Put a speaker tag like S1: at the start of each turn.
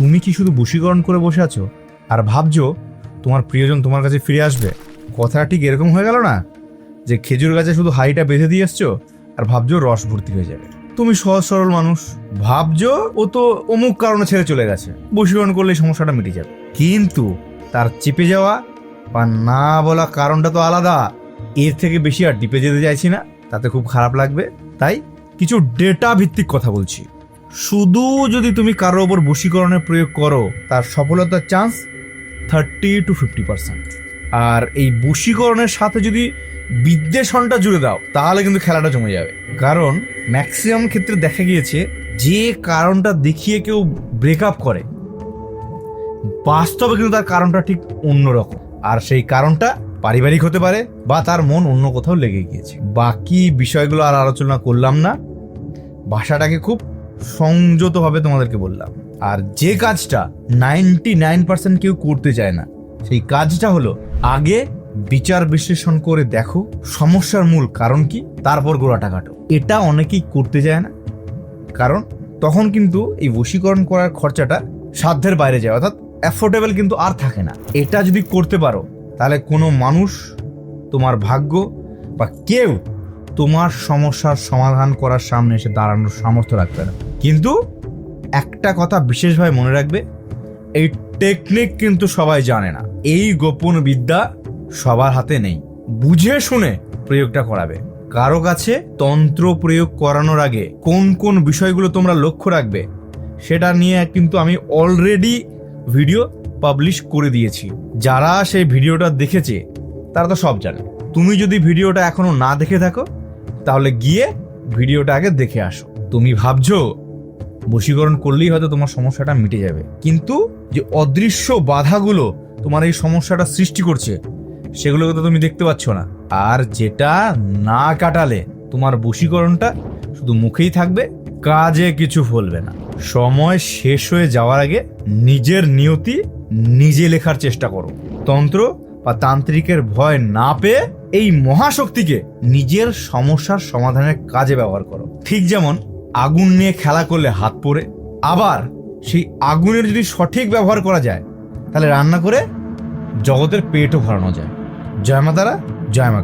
S1: তুমি কি শুধু বশীকরণ করে বসে আছো? আর ভাবছ, তোমার প্রিয়জন তোমার কাছে ফিরে আসবে? কথাটা ঠিক এরকম হয়ে গেল না? যে খেজুর গাছে শুধু হাইটা বেঁধে দিয়ে এসছো, আর ভাবছ রস ভর্তি হয়ে যাবে। তুমি সহজ সরল মানুষ। ভাবছ, ও তো অমুক কারণে ছেড়ে চলে গেছে। বশীকরণ করলে সমস্যাটা মিটে যাবে। কিন্তু তার চেপে যাওয়া বা না বলা কারণটা তো আলাদা। এর থেকে বেশি আর ডিপে যেতে চাইছি না। তাতে খুব খারাপ লাগবে। তাই কিছু ডেটা ভিত্তিক কথা বলছি। শুধু যদি তুমি কারোর ওপর বশীকরণের প্রয়োগ করো, তার সফলতার chance thirty two fifty percent আর এই বশীকরণের সাথে যদি বিদ্বেষণটা জুড়ে দাও, তাহলে কিন্তু খেলাটা জমে যাবে। কারণ ম্যাক্সিমাম ক্ষেত্রে দেখা গিয়েছে, যে কারণটা দেখিয়ে কেউ ব্রেকআপ করে, বাস্তবে কিন্তু তার কারণটা ঠিক অন্যরকম। আর সেই কারণটা পারিবারিক হতে পারে বা তার মন অন্য কোথাও লেগে গিয়েছে। বাকি বিষয়গুলো আর আলোচনা করলাম না। ভাষাটাকে খুব সংযতভাবে তোমাদেরকে বললাম। আর যে কাজটা নাইনটি নাইন পার্সেন্ট কেউ করতে চায় না, সেই কাজটা হলো আগে বিচার বিশ্লেষণ করে দেখো সমস্যার মূল কারণ কি, তারপর গোড়াটা কাটো। এটা অনেকেই করতে চায় না, কারণ তখন কিন্তু এই বশীকরণ করার খরচাটা সাধ্যের বাইরে যায়, অর্থাৎ অ্যাফোর্ডেবল কিন্তু আর থাকে না। এটা যদি করতে পারো, তাহলে কোনো মানুষ, তোমার ভাগ্য বা কেউ তোমার সমস্যার সমাধান করার সামনে এসে দাঁড়ানোর সামর্থ্য রাখবে না। কিন্তু একটা কথা বিশেষভাবে মনে রাখবে, এই টেকনিক কিন্তু সবাই জানে না। এই গোপন বিদ্যা সবার হাতে নেই। বুঝে শুনে প্রয়োগটা করাবে। কারও কাছে তন্ত্র প্রয়োগ করানোর আগে কোন কোন বিষয়গুলো তোমরা লক্ষ্য রাখবে, সেটা নিয়ে কিন্তু আমি অলরেডি ভিডিও পাবলিশ করে দিয়েছি। যারা সেই ভিডিওটা দেখেছে, তারা তো সব জানে। তুমি যদি ভিডিওটা এখনও না দেখে থাকো, তাহলে গিয়ে ভিডিওটা আগে দেখে আসো। তুমি ভাবছ বশীকরণ করলেই হয়তো তোমার সমস্যাটা মিটে যাবে। কিন্তু যে অদৃশ্য বাধাগুলো তোমার এই সমস্যাটা সৃষ্টি করছে, সেগুলোকে তো তুমি দেখতে পাচ্ছ না। আর যেটা না কাটালে তোমার বশীকরণটা শুধু মুখেই থাকবে, কাজে কিছু ফলবে না। সময় শেষ হয়ে যাওয়ার আগে নিজের নিয়তি নিজে লেখার চেষ্টা করো। তন্ত্র বা তান্ত্রিকের ভয় না পেয়ে এই মহাশক্তিকে নিজের সমস্যার সমাধানের কাজে ব্যবহার করো। ঠিক যেমন আগুন নিয়ে খেলা করলে হাত পড়ে। আবার সেই আগুনের যদি সঠিক ব্যবহার করা যায়, তাহলে রান্না করে জগতের পেটও ভরানো যায়। জয় মাতারা, জয় মা